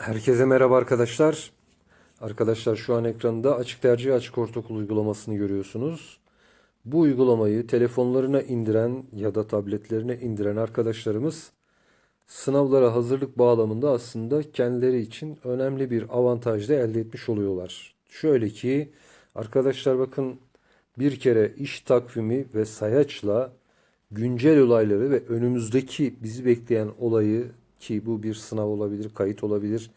Herkese merhaba arkadaşlar. Arkadaşlar şu an ekranda Açık Tercih Açık Ortaokul uygulamasını görüyorsunuz. Bu uygulamayı telefonlarına indiren ya da tabletlerine indiren arkadaşlarımız sınavlara hazırlık bağlamında aslında kendileri için önemli bir avantaj da elde etmiş oluyorlar. Şöyle ki arkadaşlar bakın bir kere iş takvimi ve sayaçla güncel olayları ve önümüzdeki bizi bekleyen olayı ki bu bir sınav olabilir, kayıt olabilir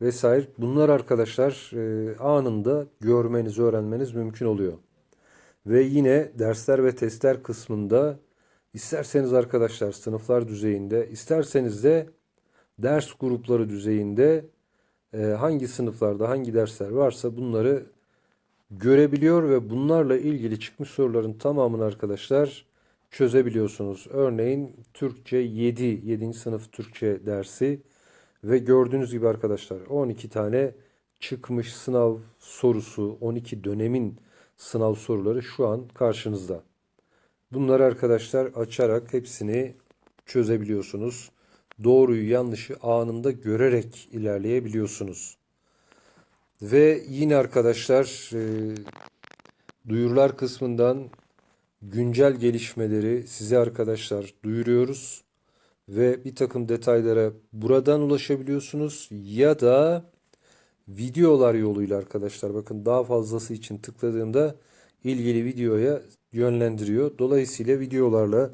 vesaire. Bunlar arkadaşlar e, anında görmeniz, öğrenmeniz mümkün oluyor. Ve yine dersler ve testler kısmında isterseniz arkadaşlar sınıflar düzeyinde, isterseniz de ders grupları düzeyinde e, hangi sınıflarda hangi dersler varsa bunları görebiliyor ve bunlarla ilgili çıkmış soruların tamamını arkadaşlar çözebiliyorsunuz. Örneğin Türkçe 7, 7. sınıf Türkçe dersi ve gördüğünüz gibi arkadaşlar 12 tane çıkmış sınav sorusu, 12 dönemin sınav soruları şu an karşınızda. Bunları arkadaşlar açarak hepsini çözebiliyorsunuz. Doğruyu yanlışı anında görerek ilerleyebiliyorsunuz. Ve yine arkadaşlar e, duyurular kısmından güncel gelişmeleri size arkadaşlar duyuruyoruz. Ve bir takım detaylara buradan ulaşabiliyorsunuz ya da videolar yoluyla arkadaşlar bakın daha fazlası için tıkladığımda ilgili videoya yönlendiriyor. Dolayısıyla videolarla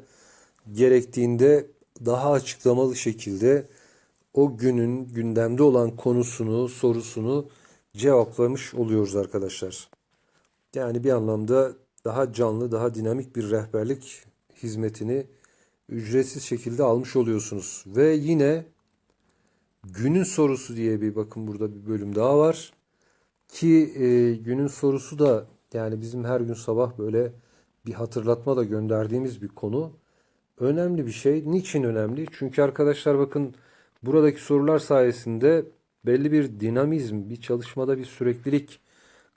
gerektiğinde daha açıklamalı şekilde o günün gündemde olan konusunu, sorusunu cevaplamış oluyoruz arkadaşlar. Yani bir anlamda daha canlı, daha dinamik bir rehberlik hizmetini ücretsiz şekilde almış oluyorsunuz. Ve yine günün sorusu diye bir bakın burada bir bölüm daha var. Ki e, günün sorusu da yani bizim her gün sabah böyle bir hatırlatma da gönderdiğimiz bir konu. Önemli bir şey. Niçin önemli? Çünkü arkadaşlar bakın buradaki sorular sayesinde belli bir dinamizm, bir çalışmada bir süreklilik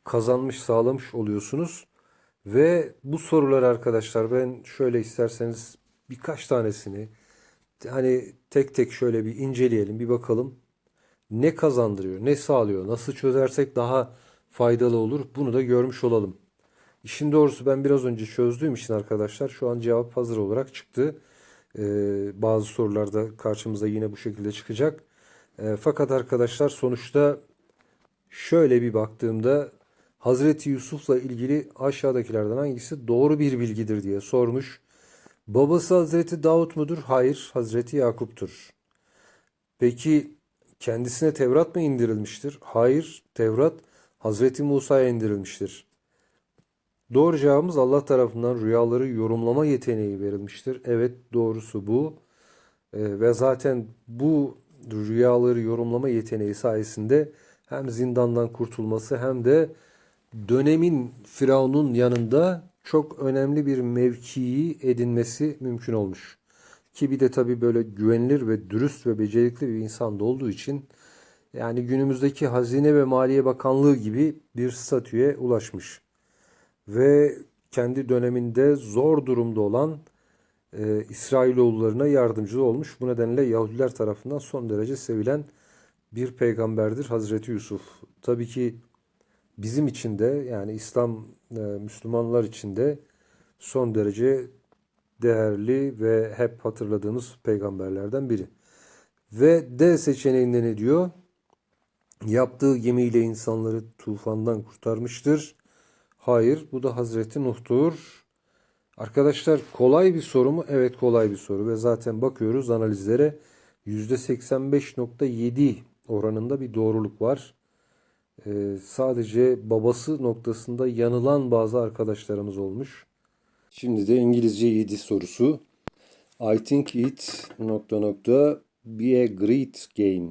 kazanmış, sağlamış oluyorsunuz. Ve bu sorular arkadaşlar ben şöyle isterseniz birkaç tanesini hani tek tek şöyle bir inceleyelim, bir bakalım. Ne kazandırıyor, ne sağlıyor, nasıl çözersek daha faydalı olur bunu da görmüş olalım. İşin doğrusu ben biraz önce çözdüğüm için arkadaşlar şu an cevap hazır olarak çıktı. Ee, bazı sorularda karşımıza yine bu şekilde çıkacak. Ee, fakat arkadaşlar sonuçta şöyle bir baktığımda Hazreti Yusuf'la ilgili aşağıdakilerden hangisi doğru bir bilgidir diye sormuş. Babası Hazreti Davut mudur? Hayır, Hazreti Yakup'tur. Peki kendisine Tevrat mı indirilmiştir? Hayır, Tevrat Hazreti Musa'ya indirilmiştir. Doğru cevabımız Allah tarafından rüyaları yorumlama yeteneği verilmiştir. Evet, doğrusu bu. Ee, ve zaten bu rüyaları yorumlama yeteneği sayesinde hem zindandan kurtulması hem de dönemin Firavun'un yanında çok önemli bir mevkiyi edinmesi mümkün olmuş. Ki bir de tabii böyle güvenilir ve dürüst ve becerikli bir insan da olduğu için yani günümüzdeki Hazine ve Maliye Bakanlığı gibi bir statüye ulaşmış. Ve kendi döneminde zor durumda olan e, İsrailoğullarına yardımcı olmuş. Bu nedenle Yahudiler tarafından son derece sevilen bir peygamberdir Hazreti Yusuf. Tabii ki bizim için de yani İslam e, Müslümanlar için de son derece değerli ve hep hatırladığımız peygamberlerden biri. Ve D seçeneğinde ne diyor? Yaptığı gemiyle insanları tufandan kurtarmıştır. Hayır, bu da Hazreti Nuh'tur. Arkadaşlar kolay bir soru mu? Evet kolay bir soru ve zaten bakıyoruz analizlere %85.7 oranında bir doğruluk var. Ee, sadece babası noktasında yanılan bazı arkadaşlarımız olmuş. Şimdi de İngilizce 7 sorusu. I think it nokta nokta be a great game.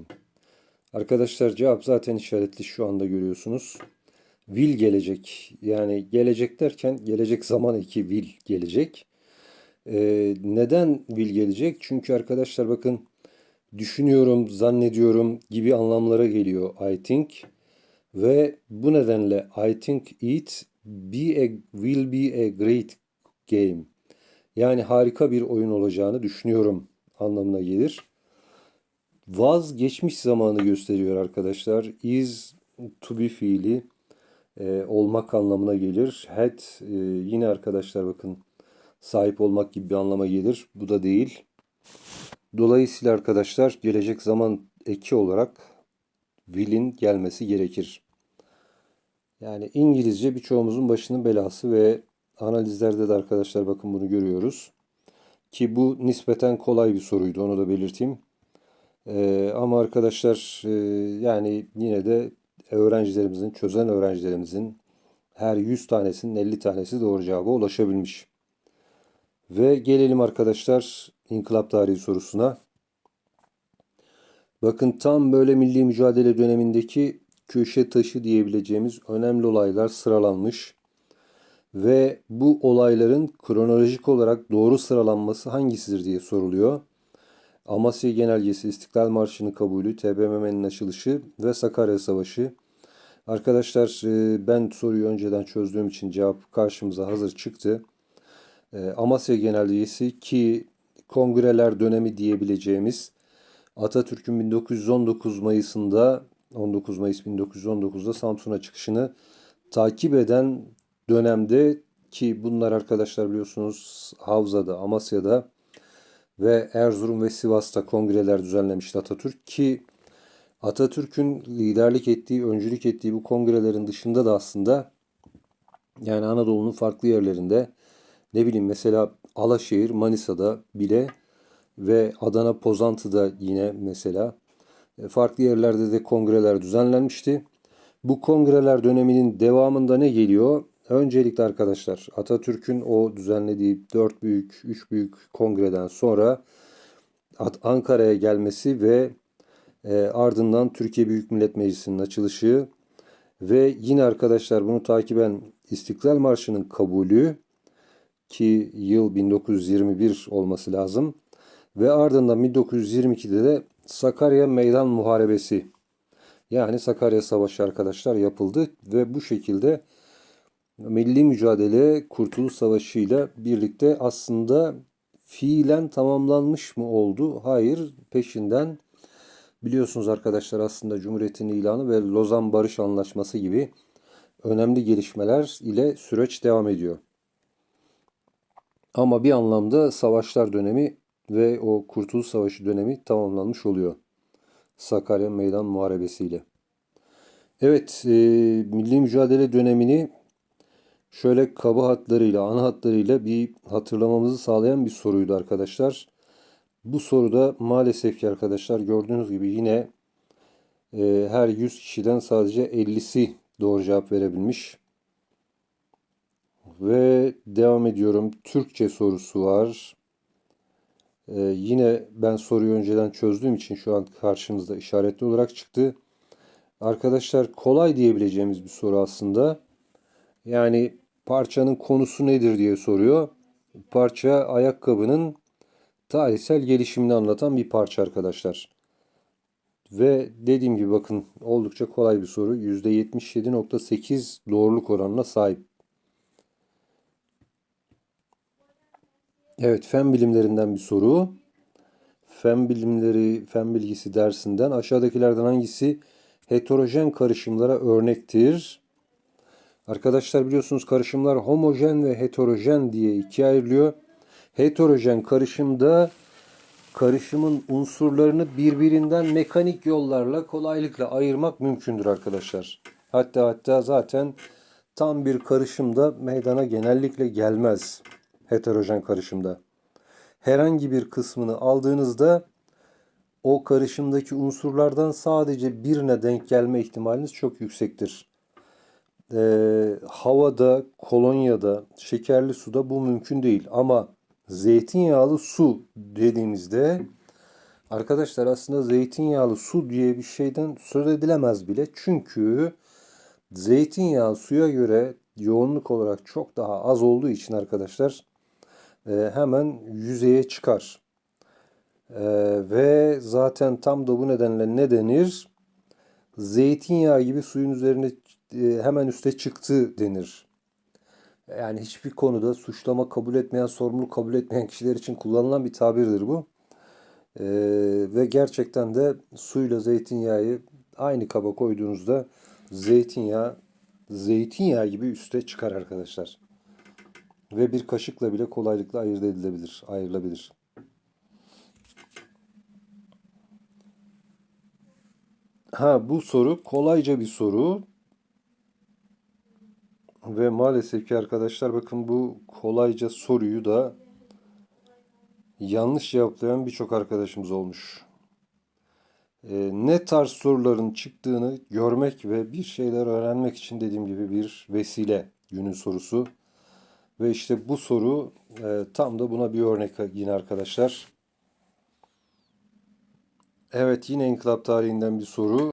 Arkadaşlar cevap zaten işaretli şu anda görüyorsunuz. Will gelecek. Yani gelecek derken gelecek zaman eki will gelecek. Ee, neden will gelecek? Çünkü arkadaşlar bakın düşünüyorum, zannediyorum gibi anlamlara geliyor I think. Ve bu nedenle I think it be a, will be a great game. Yani harika bir oyun olacağını düşünüyorum anlamına gelir. vazgeçmiş zamanı gösteriyor arkadaşlar. Is to be fiili e, olmak anlamına gelir. Had e, yine arkadaşlar bakın sahip olmak gibi bir anlama gelir. Bu da değil. Dolayısıyla arkadaşlar gelecek zaman eki olarak will'in gelmesi gerekir. Yani İngilizce birçoğumuzun başının belası ve analizlerde de arkadaşlar bakın bunu görüyoruz. Ki bu nispeten kolay bir soruydu onu da belirteyim. Ee, ama arkadaşlar e, yani yine de öğrencilerimizin, çözen öğrencilerimizin her 100 tanesinin 50 tanesi doğru cevaba ulaşabilmiş. Ve gelelim arkadaşlar inkılap tarihi sorusuna. Bakın tam böyle milli mücadele dönemindeki köşe taşı diyebileceğimiz önemli olaylar sıralanmış. Ve bu olayların kronolojik olarak doğru sıralanması hangisidir diye soruluyor. Amasya Genelgesi, İstiklal Marşı'nın kabulü, TBMM'nin açılışı ve Sakarya Savaşı. Arkadaşlar e, ben soruyu önceden çözdüğüm için cevap karşımıza hazır çıktı. E, Amasya Genelgesi ki kongreler dönemi diyebileceğimiz Atatürk'ün 1919 Mayıs'ında 19 Mayıs 1919'da Samsun'a çıkışını takip eden dönemde ki bunlar arkadaşlar biliyorsunuz Havza'da, Amasya'da ve Erzurum ve Sivas'ta kongreler düzenlemişti Atatürk ki Atatürk'ün liderlik ettiği, öncülük ettiği bu kongrelerin dışında da aslında yani Anadolu'nun farklı yerlerinde ne bileyim mesela Alaşehir, Manisa'da bile ve Adana Pozantı'da yine mesela farklı yerlerde de kongreler düzenlenmişti. Bu kongreler döneminin devamında ne geliyor? Öncelikle arkadaşlar Atatürk'ün o düzenlediği 4 büyük, 3 büyük kongreden sonra Ankara'ya gelmesi ve e, ardından Türkiye Büyük Millet Meclisi'nin açılışı ve yine arkadaşlar bunu takiben İstiklal Marşı'nın kabulü ki yıl 1921 olması lazım. Ve ardından 1922'de de Sakarya Meydan Muharebesi yani Sakarya Savaşı arkadaşlar yapıldı ve bu şekilde milli mücadele Kurtuluş Savaşı ile birlikte aslında fiilen tamamlanmış mı oldu? Hayır, peşinden biliyorsunuz arkadaşlar aslında Cumhuriyet'in ilanı ve Lozan Barış Anlaşması gibi önemli gelişmeler ile süreç devam ediyor. Ama bir anlamda savaşlar dönemi ve o Kurtuluş Savaşı dönemi tamamlanmış oluyor. Sakarya Meydan Muharebesi ile. Evet, e, milli mücadele dönemini şöyle kaba hatlarıyla, ana hatlarıyla bir hatırlamamızı sağlayan bir soruydu arkadaşlar. Bu soruda maalesef ki arkadaşlar gördüğünüz gibi yine e, her 100 kişiden sadece 50'si doğru cevap verebilmiş. Ve devam ediyorum. Türkçe sorusu var. Ee, yine ben soruyu önceden çözdüğüm için şu an karşımızda işaretli olarak çıktı. Arkadaşlar kolay diyebileceğimiz bir soru aslında. Yani parçanın konusu nedir diye soruyor. Parça ayakkabının tarihsel gelişimini anlatan bir parça arkadaşlar. Ve dediğim gibi bakın oldukça kolay bir soru. %77.8 doğruluk oranına sahip. Evet, fen bilimlerinden bir soru. Fen bilimleri, fen bilgisi dersinden aşağıdakilerden hangisi heterojen karışımlara örnektir? Arkadaşlar biliyorsunuz karışımlar homojen ve heterojen diye ikiye ayrılıyor. Heterojen karışımda karışımın unsurlarını birbirinden mekanik yollarla kolaylıkla ayırmak mümkündür arkadaşlar. Hatta hatta zaten tam bir karışımda meydana genellikle gelmez heterojen karışımda. Herhangi bir kısmını aldığınızda o karışımdaki unsurlardan sadece birine denk gelme ihtimaliniz çok yüksektir. Ee, havada, kolonyada, şekerli suda bu mümkün değil. Ama zeytinyağlı su dediğimizde arkadaşlar aslında zeytinyağlı su diye bir şeyden söz edilemez bile. Çünkü zeytinyağı suya göre yoğunluk olarak çok daha az olduğu için arkadaşlar hemen yüzeye çıkar. E, ve zaten tam da bu nedenle ne denir? Zeytinyağı gibi suyun üzerine e, hemen üste çıktı denir. Yani hiçbir konuda suçlama kabul etmeyen, sorumluluk kabul etmeyen kişiler için kullanılan bir tabirdir bu. Ee, ve gerçekten de suyla zeytinyağı aynı kaba koyduğunuzda zeytinyağı zeytinyağı gibi üste çıkar arkadaşlar. Ve bir kaşıkla bile kolaylıkla ayırt edilebilir, ayrılabilir. Ha bu soru kolayca bir soru. Ve maalesef ki arkadaşlar bakın bu kolayca soruyu da yanlış cevaplayan birçok arkadaşımız olmuş. Ee, ne tarz soruların çıktığını görmek ve bir şeyler öğrenmek için dediğim gibi bir vesile günün sorusu. Ve işte bu soru e, tam da buna bir örnek yine arkadaşlar. Evet yine inkılap tarihinden bir soru.